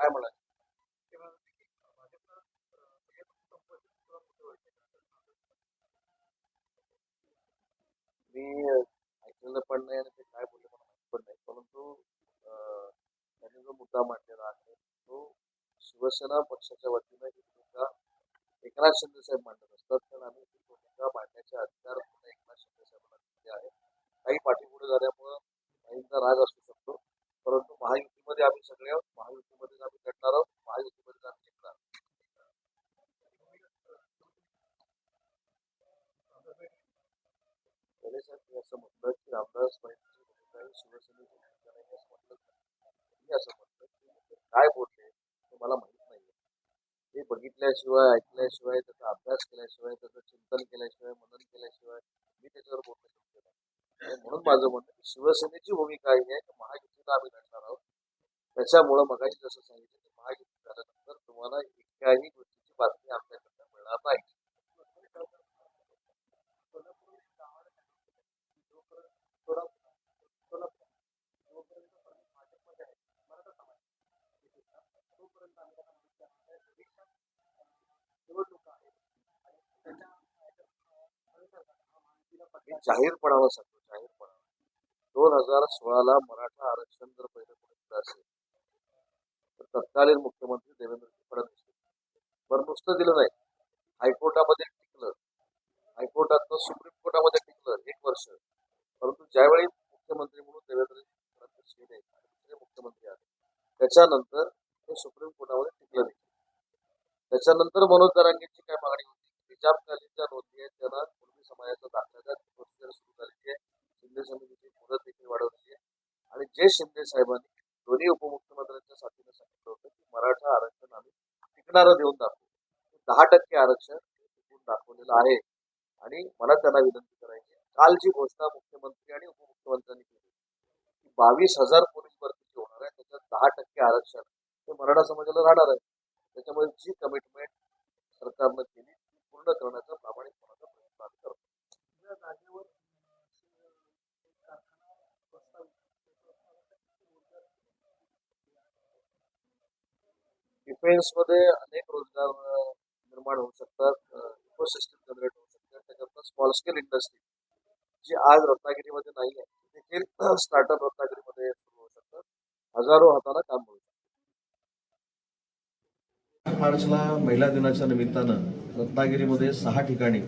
काय म्हणाल? मी ऐकलेलं पण नाही आणि ते काय बोलले मला पण नाही. परंतु अं, त्यांनी जो मुद्दा मांडलेला आहे तो शिवसेना पक्षाच्या वतीनं ही भूमिका एकनाथ शिंदे साहेब मांडले असतात तर आम्ही ही भूमिका मांडण्याचे अधिकार पूर्ण एकनाथ शिंदे साहेबांना दिले आहेत काही पाठीपुढे झाल्यामुळं काहींचा राग असू शकतो परंतु महायुतीमध्ये आम्ही सगळे आहोत महायुतीमध्ये आम्ही लढणार आहोत महायुतीमध्ये आम्ही जिंकणार आहोत. पहिले साहेब मी असं म्हटलं की रामदास स्वामींची भूमिका ही शिवसेनेची भूमिका नाही असं म्हटलं नाही. मी असं म्हटलं की ते काय बोलले ते मला माहीत नाही ते बघितल्याशिवाय ऐकल्याशिवाय त्याचा अभ्यास केल्याशिवाय त्याचं चिंतन केल्याशिवाय मनन केल्याशिवाय मी त्याच्यावर बोलणं शकतो नाही म्हणून माझं म्हणणं की शिवसेनेची भूमिका ही आहे की महायुतीला आम्ही लढणार आहोत. त्याच्यामुळं मगाशी जसं सांगितलं की महायुती झाल्यानंतर तुम्हाला एकाही गोष्टीची बातमी आमच्याकडनं मिळणार नाही जाहीर पडावा सांगतो जाहीरपणा दोन हजार सोळाला मराठा आरक्षण जर पहिलं कुठे दिलं असेल तर तत्कालीन मुख्यमंत्री देवेंद्र फडणवीस पण नुसतं दिलं नाही. हायकोर्टामध्ये टिकलं. हायकोर्टातनं सुप्रीम कोर्टामध्ये टिकलं एक वर्ष. परंतु ज्यावेळी मुख्यमंत्री म्हणून देवेंद्र फडणवीस गेले दुसरे मुख्यमंत्री आले त्याच्यानंतर ते सुप्रीम कोर्टामध्ये टिकलं नाही. त्याच्यानंतर मनोज जरांगेंची काय मागणी होती? निजामकालीन ज्या नोंदी आहेत त्यांना कुणबी समाजाचा दाखला द्या सुरू झालेली आहे शिंदे समितीची मुदत देखील वाढवलेली आहे आणि जे शिंदे साहेबांनी दोन्ही उपमुख्यमंत्र्यांच्या साथीने सांगितलं होतं की मराठा आरक्षण आम्ही टिकणारं देऊन दाखवू. दहा टक्के आरक्षण टिकून दाखवलेलं आहे. आणि मला त्यांना विनंती करायची आहे. काल जी घोषणा मुख्यमंत्री आणि उपमुख्यमंत्र्यांनी केली की बावीस हजार पोलीस भरतीची होणार आहे. त्याच्यात दहा टक्के आरक्षण हे मराठा समाजाला राहणार आहे. त्याच्यामुळे जी कमिटमेंट सरकारनं केली ती पूर्ण करण्याचा प्रामाणिक प्रयत्न आम्ही करतो डिफेन्समध्ये अनेक रोजगार निर्माण होऊ शकतात इकोसिस्टम जनरेट होऊ शकतात. त्याच्यातनं स्मॉल स्केल इंडस्ट्री जी आज रत्नागिरीमध्ये नाही आहे देखील स्टार्टअप रत्नागिरीमध्ये सुरू होऊ शकतात. हजारो हाताला काम मिळू शकतं. मार्चला महिला दिनाच्या निमित्तानं रत्नागिरीमध्ये सहा ठिकाणी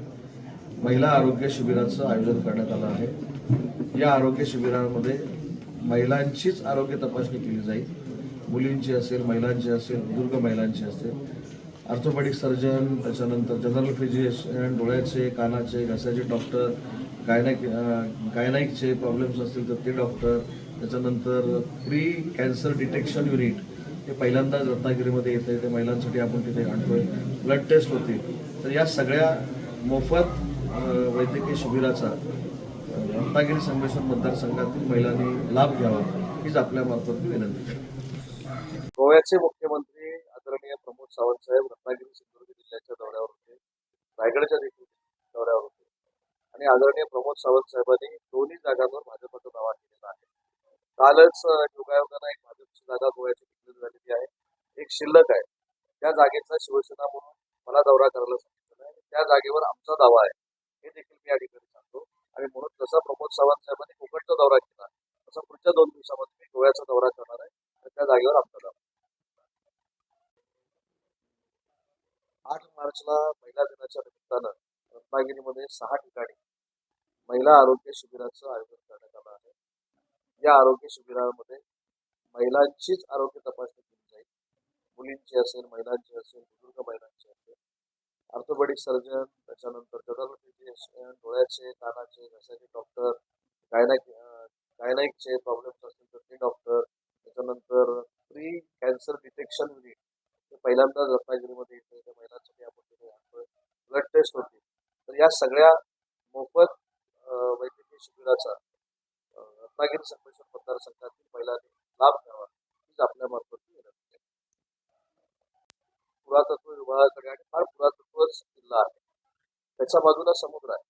महिला आरोग्य शिबिराचं आयोजन करण्यात आलं आहे. या आरोग्य शिबिरामध्ये महिलांचीच आरोग्य तपासणी केली जाईल. मुलींची असेल महिलांची असेल बुजुर्ग महिलांची असेल. ऑर्थोपॅडिक सर्जन त्याच्यानंतर जनरल फिजिशियन डोळ्याचे कानाचे घशाचे डॉक्टर गायनाक गायनाईकचे प्रॉब्लेम्स असतील तर ते डॉक्टर त्याच्यानंतर प्री कॅन्सर डिटेक्शन युनिट हे पहिल्यांदाच रत्नागिरीमध्ये येतं ते महिलांसाठी आपण तिथे आणतोय. ब्लड टेस्ट होते. तर या सगळ्या मोफत वैद्यकीय शिबिराचा रत्नागिरी संमेश्वर मतदारसंघातील महिलांनी लाभ घ्यावा हीच आपल्या मार्फत विनंती. गोव्याचे मुख्यमंत्री आदरणीय प्रमोद सावंत साहेब रत्नागिरी सिंधुदुर्ग जिल्ह्याच्या दौऱ्यावर होते रायगडच्या देखील दौऱ्यावर होते. आणि आदरणीय प्रमोद सावंत साहेबांनी दोन्ही जागांवर भाजपचा दावा केलेला आहे. कालच योगायोगानं एक भाजपची जागा गोव्याची डिक्लेअर झालेली आहे. एक शिल्लक आहे. त्या जागेचा शिवसेना म्हणून मला दौरा करायला सांगितलेला आहे त्या जागेवर आमचा दावा आहे. हे देखील मी या ठिकाणी सांगतो. आणि म्हणून जसा प्रमोद सावंत साहेबांनी कोकणचा दौरा केला. तसा पुढच्या दोन दिवसामध्ये मी गोव्याचा दौरा करणार आहे. आणि त्या जागेवर आमचा दावा आठ मार्चला महिला दिनाच्या निमित्तानं रत्नागिरीमध्ये सहा ठिकाणी महिला आरोग्य शिबिराचं आयोजन करण्यात आलं आहे. या आरोग्य शिबिरामध्ये महिलांचीच आरोग्य तपासणी केली जाईल. मुलींची असेल महिलांची असेल बुजुर्ग महिलांची असेल. ऑर्थोपेडिक सर्जन त्याच्यानंतर जनरल डोळ्याचे कानाचे घशाचे डॉक्टर गायनाक गायनाईकचे प्रॉब्लेम्स असतील तर ते डॉक्टर. त्याच्यानंतर प्री कॅन्सर डिटेक्शन युनिट पहिल्यांदाच रत्नागिरीमध्ये येते त्या महिलांसाठी आपण तिथे ब्लड टेस्ट होते. तर या सगळ्या मोफत वैद्यकीय शिबिराचा रत्नागिरी संमेश्वर मतदारसंघातील महिलांनी लाभ घ्यावा हीच आपल्यामार्फत विनंती आहे. पुरातत्व विभागाकडे आणि फार पुरातत्वच किल्ला आहे. त्याच्या बाजूला समुद्र आहे.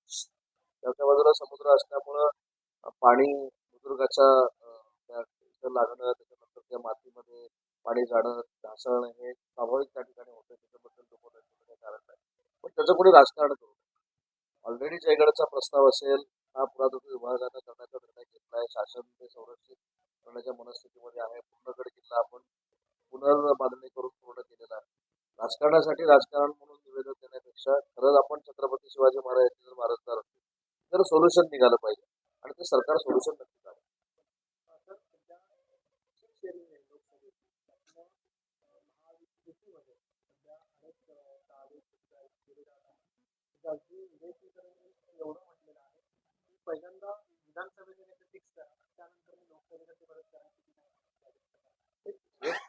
त्याच्या बाजूला समुद्र असल्यामुळं पाणी बुजुर्गाच्या त्या लागणं त्याच्यानंतर त्या मातीमध्ये पाणी जाणं ढासळणं हे स्वाभाविक त्या ठिकाणी होतं. त्याच्याबद्दल दुमत कारण नाही. पण त्याचं कोणी राजकारण करू नये. ऑलरेडी जयगडचा प्रस्ताव असेल हा पुरातत्व विभागानं करण्याचा निर्णय घेतला आहे. शासन ते संरक्षित करण्याच्या मनस्थितीमध्ये आहे. पूर्णगड किल्ला आपण पुनर्बांधणी करून पूर्ण केलेला आहे. राजकारणासाठी राजकारण म्हणून निवेदन देण्यापेक्षा खरंच आपण छत्रपती शिवाजी महाराज यांचे जर वारसदार असतील तर सोल्युशन निघालं पाहिजे. आणि ते सरकार सोल्युशन नक्की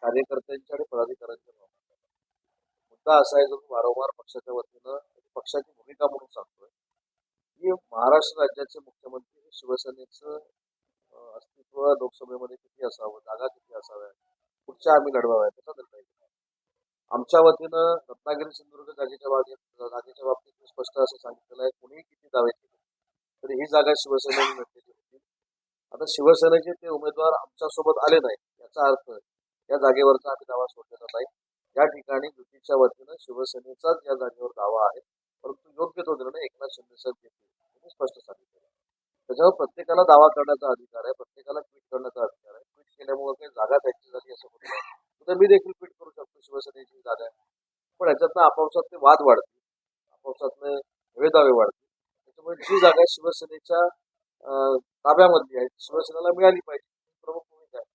कार्यकर्त्यांच्या आणि पदाधिकाऱ्यांच्या मुद्दा असा आहे जो मी वारंवार पक्षाच्या वतीनं पक्षाची भूमिका म्हणून सांगतोय. की महाराष्ट्र राज्याचे मुख्यमंत्री शिवसेनेचं अस्तित्व लोकसभेमध्ये किती असावं जागा किती असाव्या पुढच्या आम्ही लढवाव्या त्याचा निर्णय घेणार आमच्या वतीनं रत्नागिरी सिंधुदुर्ग जागेच्या बाबतीत जागेच्या बाबतीत मी स्पष्ट असं सांगितलेलं आहे कोणीही किती दावे केले तरी ही जागा शिवसेनेने लढलेली होती. आता शिवसेनेचे ते उमेदवार आमच्यासोबत आले नाही याचा अर्थ या जागेवरचा आम्ही दावा सोडलेला नाही. या ठिकाणी युतीच्या वतीनं शिवसेनेचाच या जागेवर दावा आहे परंतु योग्य तो निर्णय एकनाथ शिंदे साहेब घेतील स्पष्ट सांगितलं त्याच्यावर प्रत्येकाला दावा करण्याचा अधिकार आहे प्रत्येकाला ट्विट करण्याचा अधिकार आहे. केल्यामुळे काही जागा त्यांची झाली असं होत तर उद्या मी देखील ट्विट करू शकतो शिवसेनेची जागा आहे. पण याच्यातनं आपापसात ते वाद वाढतील. आपापसातले हवेदावे वाढतील. त्याच्यामुळे जी जागा शिवसेनेच्या ताब्यामधली आहे शिवसेनेला मिळाली पाहिजे. प्रमुख भूमिका आहे.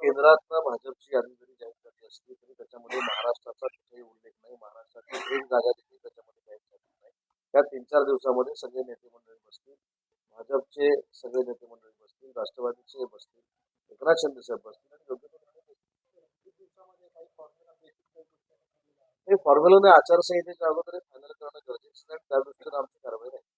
केंद्रात भाजपची यादी जरी जाहीर झाली असली तरी त्याच्यामध्ये महाराष्ट्र कुठेही उल्लेख नाही महाराष्ट्राची एक जागा देखील त्याच्यामध्ये झाली नाही. त्या तीन चार दिवसामध्ये सगळे नेते मंडळी बसतील. भाजपचे सगळे नेते मंडळी बसतील राष्ट्रवादीचे बसतील एकनाथ शिंदे साहेब बसतील आणि योग्य काही फॉर्म्युला काही. हे फॉर्म्युलाने आचारसंहितेच्या अगोदर फायनल करणं गरजेचं आहे. त्या दृष्टीने आमची कारवाई दृष्टीनं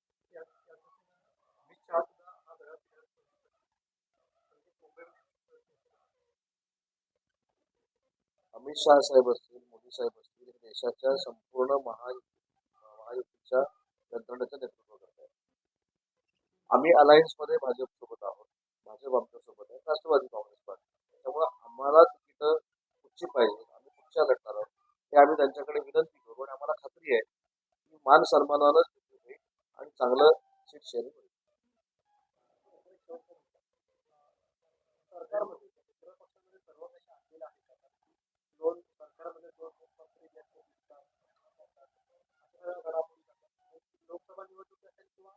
अमित शहा हा साहेब असतील मोदी साहेब असतील हे देशाच्या संपूर्ण महायुती महायुतीच्या यंत्रणेचं नेतृत्व करत आहे. आम्ही अलायन्समध्ये भाजपसोबत आहोत. भाजप आमच्यासोबत आहे. राष्ट्रवादी काँग्रेस पार्टी. त्यामुळे आम्हाला तिकीटं कुठची पाहिजे आम्ही कुठच्या लढणार आहोत. हे आम्ही त्यांच्याकडे विनंती करू. आणि आम्हाला खात्री आहे की मान सन्मानानंच होईल आणि चांगलं सीट शेअरिंग होईल. सरकारमध्ये लोकसभा निवडणूक असेल किंवा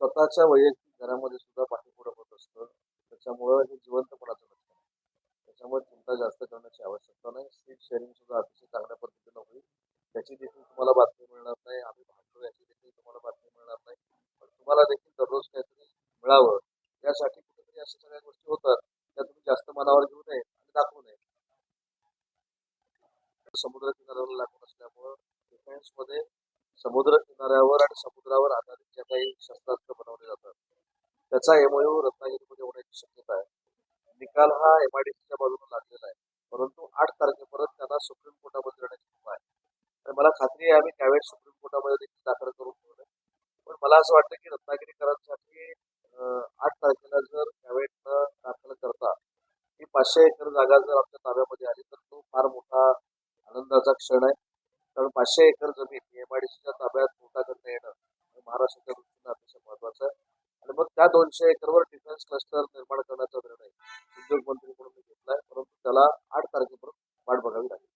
स्वतःच्या वैयक्तिक घरामध्ये सुद्धा पाठीपुढं होत असतं. त्याच्यामुळं हे जिवंतपणाचं लक्षण आहे त्याच्यामुळे चिंता जास्त करण्याची आवश्यकता नाही. सीट शेअरिंग सुद्धा अतिशय चांगल्या पद्धतीनं होईल. त्याची देखील तुम्हाला बातमी मिळणार नाही. आम्ही भांडतो याची देखील तुम्हाला बातमी मिळणार नाही. पण तुम्हाला देखील दररोज काहीतरी मिळावं. यासाठी कुठेतरी अशा सगळ्या गोष्टी होतात. त्या तुम्ही जास्त मनावर घेऊ नये आणि दाखवू नये. समुद्र किनाऱ्यावर लागून असल्यामुळं डिफेन्समध्ये समुद्र किनाऱ्यावर आणि समुद्रावर आधारित ज्या काही शस्त्रास्त्र बनवले जातात त्याचा एमओयू रत्नागिरीमध्ये होण्याची शक्यता आहे. निकाल हा एमआयडीसीच्या बाजूने लागलेला आहे. परंतु आठ तारखेपर्यंत त्यांना सुप्रीम कोर्टामध्ये जाण्याची कृपा आहे. आणि मला खात्री आहे आम्ही त्यावेळेस सुप्रीम कोर्टामध्ये देखील दाखल करून ठेवलं पण मला असं वाटतं की रत्नागिरीकरांसाठी आठ तारखेला जर कॅवेटनं दाखल करता ही पाचशे एकर जागा जर आमच्या ताब्यामध्ये आली तर तो फार मोठा आनंदाचा क्षण आहे. कारण पाचशे एकर जमीन एम आय ताब्यात मोठा करता येणं हे महाराष्ट्राच्या दृष्टीनं अतिशय महत्वाचं आहे. आणि मग त्या दोनशे एकरवर डिफेन्स क्लस्टर निर्माण करण्याचा निर्णय उद्योग मंत्री म्हणून मी घेतला आहे परंतु त्याला आठ तारखेपर्यंत वाट बघावी लागेल.